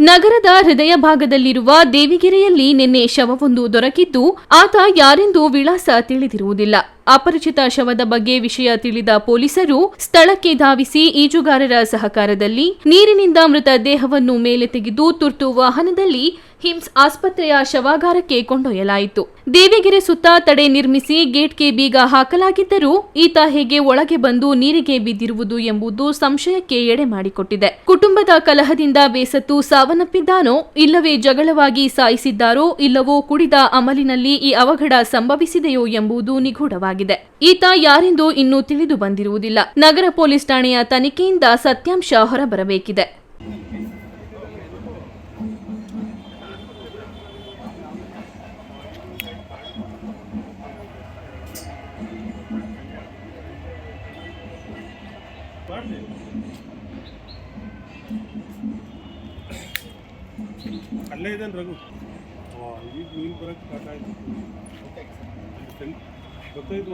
ನಗರದ ಹೃದಯ ಭಾಗದಲ್ಲಿರುವ ದೇವಿಗೆರೆಯಲ್ಲಿ ನಿನ್ನೆ ಶವವೊಂದು ದೊರಕಿದ್ದು ಆತ ಯಾರೆಂದು ವಿಳಾಸ ತಿಳಿದಿರುವುದಿಲ್ಲ. ಅಪರಿಚಿತ ಶವದ ಬಗ್ಗೆ ವಿಷಯ ತಿಳಿದ ಪೊಲೀಸರು ಸ್ಥಳಕ್ಕೆ ಧಾವಿಸಿ ಈಜುಗಾರರ ಸಹಕಾರದಲ್ಲಿ ನೀರಿನಿಂದ ಮೃತ ದೇಹವನ್ನು ಮೇಲೆ ತೆಗೆದು ತುರ್ತು ವಾಹನದಲ್ಲಿ ಹಿಮ್ಸ್ ಆಸ್ಪತ್ರೆಯ ಶವಾಗಾರಕ್ಕೆ ಕೊಂಡೊಯ್ಯಲಾಯಿತು. ದೇವಿಗೆರೆ ಸುತ್ತ ತಡೆ ನಿರ್ಮಿಸಿ ಗೇಟ್ಗೆ ಬೀಗ ಹಾಕಲಾಗಿದ್ದರೂ ಈತ ಹೇಗೆ ಒಳಗೆ ಬಂದು ನೀರಿಗೆ ಬಿದ್ದಿರುವುದು ಎಂಬುದು ಸಂಶಯಕ್ಕೆ ಎಡೆ ಮಾಡಿಕೊಟ್ಟಿದೆ. ಕುಟುಂಬದ ಕಲಹದಿಂದ ಬೇಸತ್ತು ಸಾವನ್ನಪ್ಪಿದ್ದಾನೋ ಇಲ್ಲವೇ ಜಗಳವಾಗಿ ಸಾಯಿಸಿದ್ದಾರೋ ಇಲ್ಲವೋ ಕುಡಿದ ಅಮಲಿನಲ್ಲಿ ಈ ಅವಘಡ ಸಂಭವಿಸಿದೆಯೋ ಎಂಬುದು ನಿಗೂಢವಾಗಿದೆ. ಈತ ಯಾರೆಂದು ಇನ್ನೂ ತಿಳಿದು ಬಂದಿರುವುದಿಲ್ಲ. ನಗರ ಪೊಲೀಸ್ ಠಾಣೆಯ ತನಿಖೆಯಿಂದ ಸತ್ಯಾಂಶ ಹೊರಬರಬೇಕಿದೆ. ಅಲ್ಲೇ ಇದ್ದಾನೆ ರಘು? ಈಗ ನೀನು ಬರೋಕ್ಕೆ ಸ್ಟಾರ್ಟ್ ಆಯ್ತು. ಗೊತ್ತಾಯ್ತು